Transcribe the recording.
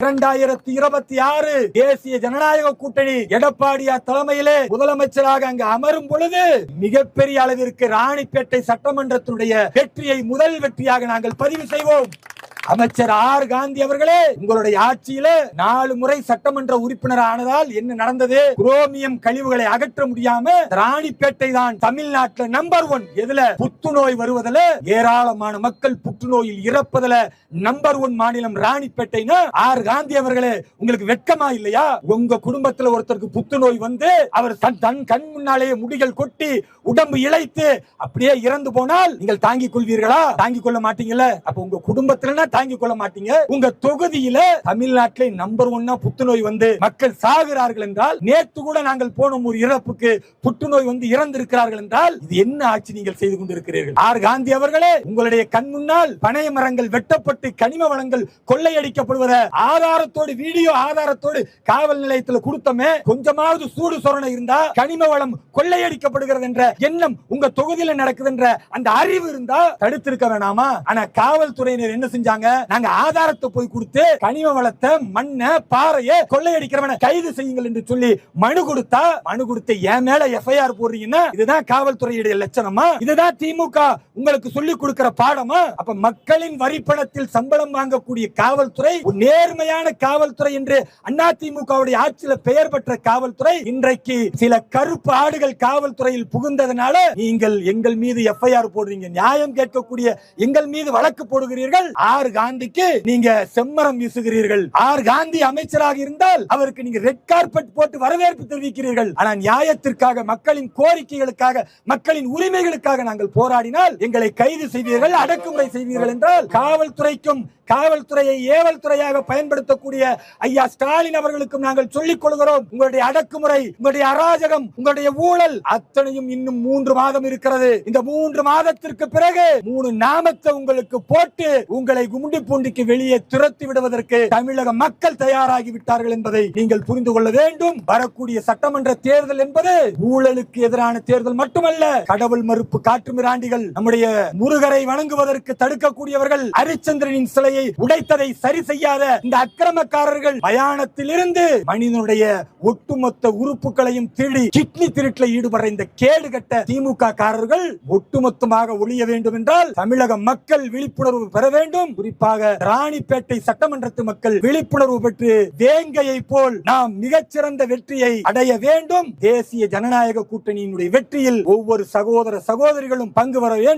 இரண்டாயிரத்தி இருபத்தி ஆறு தேசிய ஜனநாயக கூட்டணி எடப்பாடியார் தலைமையிலே முதலமைச்சராக அங்கு அமரும் பொழுது மிகப்பெரிய அளவிற்கு ராணிப்பேட்டை சட்டமன்றத்தினுடைய வெற்றியை முதல் வெற்றியாக நாங்கள் பதிவு செய்வோம். அமைச்சர் ஆர் காந்தி அவர்களே உங்களுடைய ஆட்சியில நாலு முறை சட்டமன்ற உறுப்பினர் ஆனதால் என்ன நடந்தது? குரோமியம் கழிவுகளை அகற்ற முடியாம ராணிப்பேட்டை தான் தமிழ்நாட்டுல நம்பர் ஒன் எதுல? புத்துநோய் வருவதில் ஏராளமான மக்கள் புற்றுநோயில் இறப்பதுல நம்பர் ஒன் மாநிலம் ராணிப்பேட்டைனா ஆர் காந்தி அவர்களே உங்களுக்கு வெட்கமா இல்லையா? உங்க குடும்பத்துல ஒருத்தருக்கு புத்துநோய் வந்து அவர் தன் தன் கண் முன்னாலேயே முடிகள் கொட்டி உடம்பு இழைத்து அப்படியே இறந்து போனால் நீங்கள் தாங்கிக் கொள்வீர்களா? தாங்கிக் கொள்ள மாட்டீங்கல்ல? அப்ப உங்க குடும்பத்துல தாங்கிக் கொள்ள மாட்டீங்க உங்க தொகுதியில தமிழ்நாட்டிலே நம்பர் ஒன்னா புத்துநோய் வந்து மக்கள் சாகிறார்கள் என்றால் நேற்று கூட நாங்கள் போனோம் ஒரு இறப்புக்கு புற்றுநோய் வந்து இறந்திருக்கிறார்கள் என்றால் இது என்ன ஆட்சி நீங்கள் செய்து கொண்டிருக்கிறீர்கள்? ஆர். காந்தி அவர்களே உங்களுடைய கண் முன்னால் பனைய மரங்கள் வெட்டப்பட்டு கனிம வளங்கள் கொள்ளையடிக்கப்படுவத ஆதாரத்தோடு வீடியோ ஆதாரத்தோடு காவல் நிலையத்தில் கொடுத்தமே கொஞ்சமாவது சூடு சொரணை இருந்தா கனிம வளம் கொள்ளையடிக்கப்படுகிறது என்ற எண்ணம் உங்க தொகுதியில நடக்குது என்ற அந்த அறிவு இருந்தா தடுத்திருக்க வேணாமா? ஆனா காவல்துறையினர் என்ன செஞ்சாங்க? நாங்க ஆதாரத்தை போய் கொடுத்து கனிம வளத்தை மண்ணை பாறையை கொள்ளையடிக்கிறவன கைது செய்யுங்கள் என்று சொல்லி மனு கொடுத்தா மனு கொடுத்து என் மேல எஃப்ஐஆர் போடுறீங்கன்னா இதுதான் காவல்துறையுடைய லட்சணமா? இதுதான் திமுக உங்களுக்கு சொல்லி கொடுக்கிற பாடமா? அப்ப மக்களின் வரிப்பணத்தில் சம்பளம் வாங்கக்கூடிய காவல்துறை நேர்மையான காவல்துறை என்று அண்ணா திமுகவுடைய ஆட்சியில பெயர் பெற்ற காவல்துறை இன்றைக்கு சில கருப்பு ஆடுகள் காவல்துறையில் புகுந்ததனால நீங்கள் எங்கள் மீது எஃப்ஐஆர் போடுறீங்க. நியாயம் கேட்கக்கூடிய எங்கள் மீது வழக்கு போடுகிறீர்கள். ஆறு ஆர் காந்திக்கு நீங்க செம்மரம் வீசுகிறீர்கள். ஆர் காந்தி அமைச்சராக இருந்தால் அவருக்கு நீங்க ரெட் கார்பெட் போட்டு வரவேற்பு தெரிவிக்கிறீர்கள். ஆனால் நியாயத்திற்காக மக்களின் கோரிக்கைகளுக்காக மக்களின் உரிமைகளுக்காக நாங்கள் போராடினால் எங்களை கைது செய்வீர்கள் அடக்குமுறை செய்வீர்கள் என்றால் காவல்துறைக்கும் காவல்துறையை ஏவல் துறையாக பயன்படுத்தக்கூடிய ஐயா ஸ்டாலின் அவர்களுக்கும் நாங்கள் சொல்லிக் கொள்கிறோம். உங்களுடைய அடக்குமுறை உங்களுடைய அராஜகம் உங்களுடைய ஊழல் அத்தனையும் இன்னும் மூன்று மாதம் இருக்கிறது. இந்த மூன்று மாதத்திற்கு பிறகு மூணு நாமத்தை உங்களுக்கு போட்டு உங்களை குண்டி பூண்டிக்கு வெளியே துரத்தி விடுவதற்கு தமிழக மக்கள் தயாராகி விட்டார்கள் என்பதை நீங்கள் புரிந்து கொள்ள வேண்டும். வரக்கூடிய சட்டமன்ற தேர்தல் என்பது ஊழலுக்கு எதிரான தேர்தல் மட்டுமல்ல கடவுள் மறுப்பு காற்று மிராண்டிகள் நம்முடைய முருகரை வணங்குவதற்கு தடுக்கக்கூடியவர்கள் ஹரிச்சந்திரனின் சிலையை உடைத்ததை சரி செய்யாத இந்த அக்கிரமக்காரர்கள் மயானத்திலிருந்து மனிதனுடைய ஒட்டுமொத்த உறுப்புகளையும் திருடி கிட்னி திருட்டில் ஈடுபடுற இந்த கேடு கட்ட திமுக காரர்கள் ஒட்டுமொத்தமாக ஒழிய வேண்டும் என்றால் தமிழக மக்கள் விழிப்புணர்வு பெற வேண்டும். குறிப்பாக ராணிப்பேட்டை சட்டமன்றத்து மக்கள் விழிப்புணர்வு பெற்று வேங்கையை போல் நாம் மிகச்சிறந்த வெற்றியை அடைய வேண்டும். தேசிய ஜனநாயக கூட்டணியினுடைய வெற்றியில் ஒவ்வொரு சகோதர சகோதரிகளும் பங்கு வர வேண்டும்.